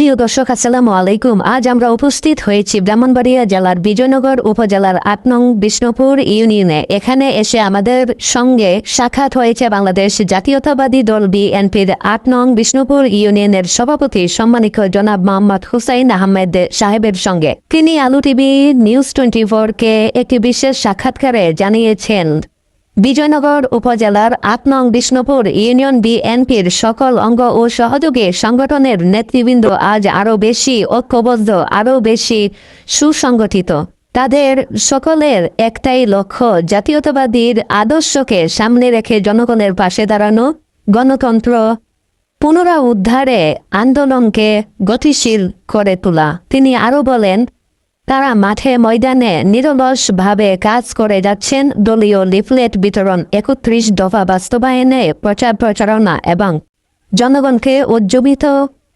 প্রিয় দর্শক, আসসালামু আলাইকুম। আজ আমরা উপস্থিত হয়েছি ব্রাহ্মণবাড়িয়া জেলার বিজয়নগর উপজেলার আট নং বিষ্ণুপুর ইউনিয়নে। এখানে এসে আমাদের সঙ্গে সাক্ষাৎ হয়েছে বাংলাদেশ জাতীয়তাবাদী দল বিএনপির আট নং বিষ্ণুপুর ইউনিয়নের সভাপতি সম্মানিত জনাব মোহাম্মদ হুসাইন আহমেদ সাহেবের সঙ্গে। তিনি আলু টিভি নিউজ টোয়েন্টি ফোর কে একটি বিশেষ সাক্ষাৎকারে জানিয়েছেন। বিজয়নগর উপজেলার আট নং বিষ্ণুপুর ইউনিয়ন বিএনপির সকল অঙ্গ ও সহযোগী সংগঠনের নেতৃবৃন্দ আজ আরও বেশি ঐক্যবদ্ধ, আরও বেশি সুসংগঠিত। তাদের সকলের একটাই লক্ষ্য, জাতীয়তাবাদীর আদর্শকে সামনে রেখে জনগণের পাশে দাঁড়ানো, গণতন্ত্র পুনরা উদ্ধারে আন্দোলনকে গতিশীল করে তোলা। তিনি আরও বলেন তারা মাঠে ময়দানে নিরলসভাবে কাজ করে যাচ্ছেন। দলীয় লিফলেট বিতরণ একত্রিশ দফা বাস্তবায়নে প্রচার প্রচারণা এবং জনগণকে উজ্জীবিত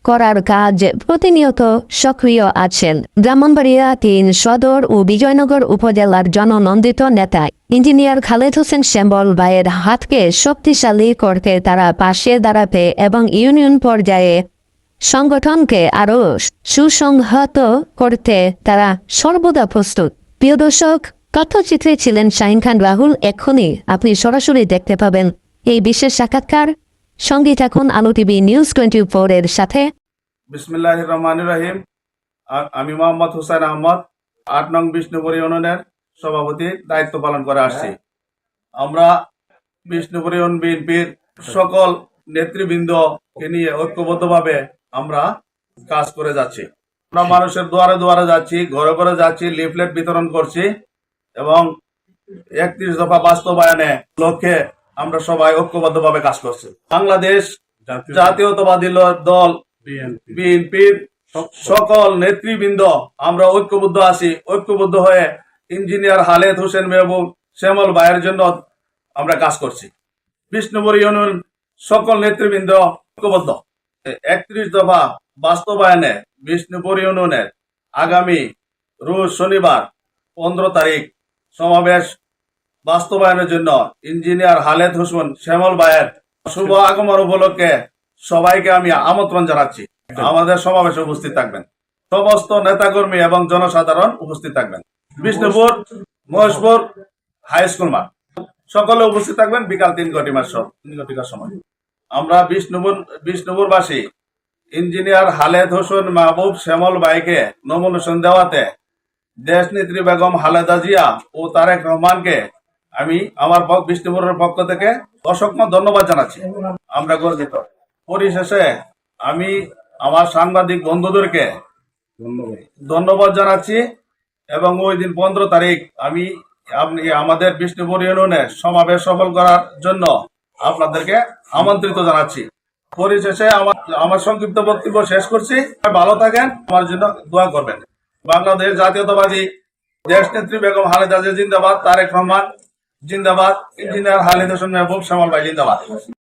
করার কাজ প্রতিনিয়ত সক্রিয় আছেন। ব্রাহ্মণবাড়িয়া তিন সদর ও বিজয়নগর উপজেলার জননন্দিত নেতা ইঞ্জিনিয়ার খালেদ হোসেন শ্যাম্বল ভাইয়ের হাতকে শক্তিশালী করতে তারা পাশে দাঁড়াবে এবং ইউনিয়ন পর্যায়ে সংগঠনকে আরও সুসংহত করতে তারা সর্বদা প্রস্তুত। প্রিয় দর্শক তথ্যচিত্রে ছিলেন শাহিন খান রাহুল। এক্ষুনি আপনি সরাসরি দেখতে পাবেন এই বিশেষ সাক্ষাৎকার। সঙ্গে এখন আলো টিভি নিউজ টোয়েন্টি ফোর এর সাথে। রহমান রহিম। আমি মোহাম্মদ হুসাইন আহমদ, আট নং বিষ্ণুপুর ইউনিয়নের সভাপতি, দায়িত্ব পালন করে আসছি। আমরা বিষ্ণুপুর ইউনিয়ন বিএনপির সকল নেতৃবৃন্দকে নিয়ে ঐক্যবদ্ধভাবে আমরা কাজ করে যাচ্ছি। আমরা মানুষের দুয়ারে দুয়ারে যাচ্ছি ঘরে ঘরে যাচ্ছি লিফলেট বিতরণ করছি এবং একত্রিশ দফা বাস্তবায়নে লক্ষ্যে আমরা সবাই ঐক্যবদ্ধভাবে কাজ করছি। বাংলাদেশ জাতীয়তাবাদী দল বিএনপির সকল নেতৃবৃন্দ আমরা ঐক্যবদ্ধ আছি। ঐক্যবদ্ধ হয়ে ইঞ্জিনিয়ার হালেদ হোসেন মেহবুব শ্যামল ভাইয়ের জন্য আমরা কাজ করছি। বিষ্ণুপুর ইউনিয়ন সকল নেতৃবৃন্দ ঐক্যবদ্ধ। একত্রিশ দফা বাস্তবায়নে বিষ্ণুপুর ইউনিয়নের আগামী রোজ শনিবার পনেরো তারিখ সমাবেশ বাস্তবায়নের জন্য ইঞ্জিনিয়ার হালেদ হোসেন শ্যামল ভাইয়ের শুভ আগমন উপলক্ষে সবাইকে আমি আমন্ত্রণ জানাচ্ছি। আমাদের সমাবেশে উপস্থিত থাকবেন। সমস্ত নেতাকর্মী এবং জনসাধারণ উপস্থিত থাকবেন। বিষ্ণুপুর, মহেশপুর হাই স্কুল মাঠ। সকলে উপস্থিত থাকবেন বিকাল তিন ঘটিমার সময়। আমরা বিষ্ণুপুর বিষ্ণুপুরবাসী ইঞ্জিনিয়ার হালেদ হোসেন মাহবুব শ্যামল ভাইকে নমিনেশন দেওয়াতে দেশ নেত্রী বেগম হালেদা জিয়া ও তারেক রহমানকে আমি আমার পক্ষ বিষ্ণুপুরের পক্ষ থেকে অসংখ্য ধন্যবাদ জানাচ্ছি। আমরা গর্বিত। পরিশেষে আমি আমার সাংবাদিক বন্ধুদেরকে ধন্যবাদ। জানাচ্ছি এবং ওই দিন পনেরো তারিখ আমি আপনি আমাদের বিষ্ণুপুর ইউনিয়নে সমাবেশ সফল করার জন্য আপনাদেরকে আমন্ত্রিত জানাচ্ছি। পরিশেষে আমার আমার সংক্ষিপ্ত বক্তব্য শেষ করছি। ভালো থাকেন, আমার জন্য দোয়া করবেন। বাংলাদেশ জাতীয়তাবাদী দেশ নেত্রী বেগম খালেদা জিন্দাবাদ, তারেক রহমান জিন্দাবাদ, ইঞ্জিনিয়ার হালিদ হোসেন মেহবুব শ্যামল ভাই জিন্দাবাদ।